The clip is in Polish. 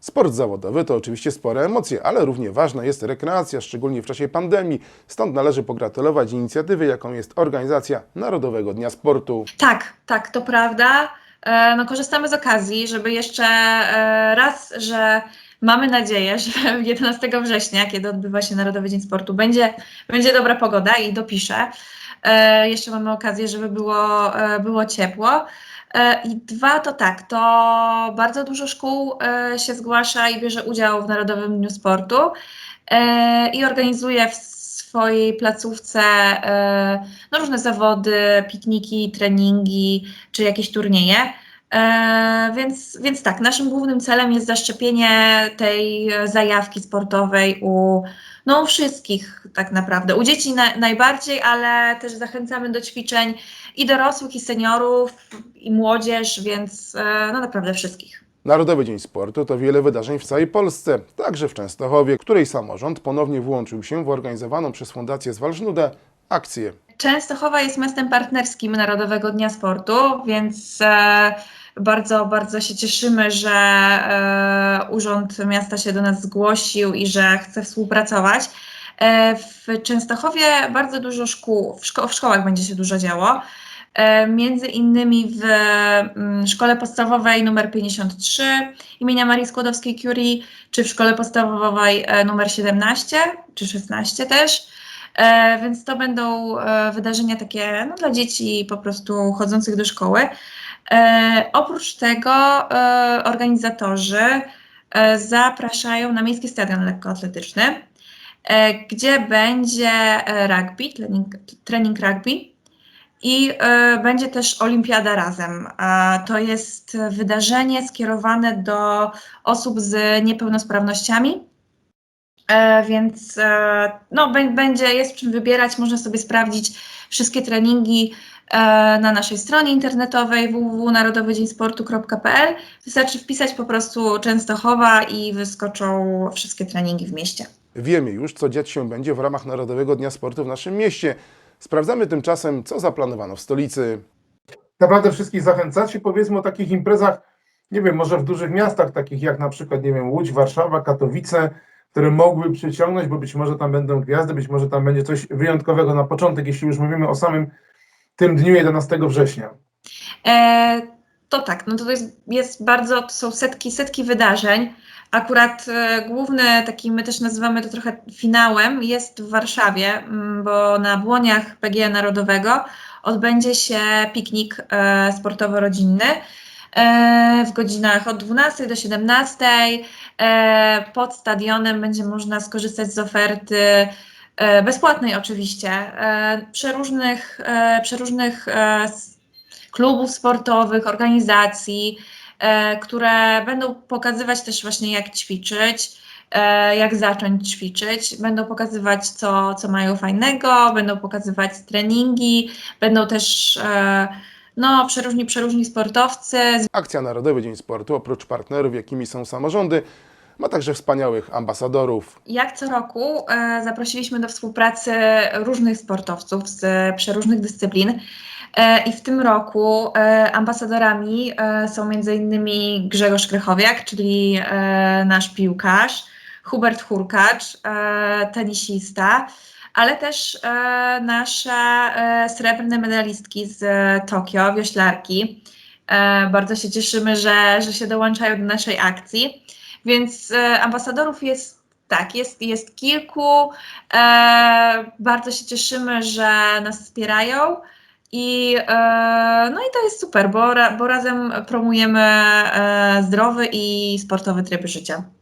Sport zawodowy to oczywiście spore emocje, ale równie ważna jest rekreacja, szczególnie w czasie pandemii. Stąd należy pogratulować inicjatywy, jaką jest organizacja Narodowego Dnia Sportu. Tak, tak, to prawda. E, No, korzystamy z okazji, żeby jeszcze e, raz, że mamy nadzieję, że 11 września, kiedy odbywa się Narodowy Dzień Sportu, będzie, będzie dobra pogoda i dopiszę. E, Jeszcze mamy okazję, żeby było, e, było ciepło. E, I dwa to tak, to bardzo dużo szkół się zgłasza i bierze udział w Narodowym Dniu Sportu i organizuje w swojej placówce no, różne zawody, pikniki, treningi czy jakieś turnieje. E, więc, więc tak, naszym głównym celem jest zaszczepienie tej zajawki sportowej u, no, u wszystkich tak naprawdę. U dzieci na, najbardziej, ale też zachęcamy do ćwiczeń i dorosłych, i seniorów, i młodzież, więc e, no naprawdę wszystkich. Narodowy Dzień Sportu to wiele wydarzeń w całej Polsce, także w Częstochowie, której samorząd ponownie włączył się w organizowaną przez Fundację Zwalżnudę akcję. Częstochowa jest miastem partnerskim Narodowego Dnia Sportu, więc e, bardzo, bardzo się cieszymy, że e, Urząd Miasta się do nas zgłosił i że chce współpracować. E, w Częstochowie bardzo dużo szkół, w, szko- w szkołach będzie się dużo działo. E, między innymi w mm, szkole podstawowej numer 53 imienia Marii Skłodowskiej-Curie, czy w szkole podstawowej numer 17, czy 16 też. Więc to będą wydarzenia takie no, dla dzieci po prostu chodzących do szkoły. E, oprócz tego e, organizatorzy e, zapraszają na Miejski Stadion Lekkoatletyczny, gdzie będzie rugby, trening, trening rugby i będzie też Olimpiada Razem. To jest wydarzenie skierowane do osób z niepełnosprawnościami. Więc no, bę- będzie, jest czym wybierać, można sobie sprawdzić wszystkie treningi na naszej stronie internetowej www.narodowydzieńsportu.pl. Wystarczy wpisać po prostu Częstochowa i wyskoczą wszystkie treningi w mieście. Wiemy już, co dziać się będzie w ramach Narodowego Dnia Sportu w naszym mieście. Sprawdzamy tymczasem, co zaplanowano w stolicy. naprawdę wszystkich zachęcać i powiedzmy o takich imprezach, nie wiem, może w dużych miastach, takich jak na przykład, nie wiem, Łódź, Warszawa, Katowice, które mogły przyciągnąć, bo być może tam będą gwiazdy, być może tam będzie coś wyjątkowego na początek, jeśli już mówimy o samym tym dniu 11 września. E, to tak, no to jest, jest bardzo, to są setki, setki wydarzeń. Akurat e, główny, taki my też nazywamy to trochę finałem, jest w Warszawie, mm, bo na Błoniach PGE Narodowego odbędzie się piknik e, sportowo-rodzinny e, w godzinach od 12 do 17. E, pod stadionem będzie można skorzystać z oferty bezpłatnej oczywiście, e, przeróżnych, e, przeróżnych e, klubów sportowych, organizacji, e, które będą pokazywać też właśnie jak ćwiczyć, e, jak zacząć ćwiczyć, będą pokazywać co, co mają fajnego, będą pokazywać treningi, będą też e, no, przeróżni, przeróżni sportowcy, Akcja Narodowy Dzień Sportu, oprócz partnerów, jakimi są samorządy, ma także wspaniałych ambasadorów. Jak co roku e, zaprosiliśmy do współpracy różnych sportowców z przeróżnych dyscyplin. E, I w tym roku e, ambasadorami są m.in. Grzegorz Krychowiak, czyli nasz piłkarz, Hubert Hurkacz, tenisista, ale też nasze srebrne medalistki z Tokio, wioślarki. Bardzo się cieszymy, że, że się dołączają do naszej akcji. Więc e, ambasadorów jest tak, jest, jest kilku. E, bardzo się cieszymy, że nas wspierają. I, e, no i to jest super, bo, bo razem promujemy zdrowy i sportowy tryb życia.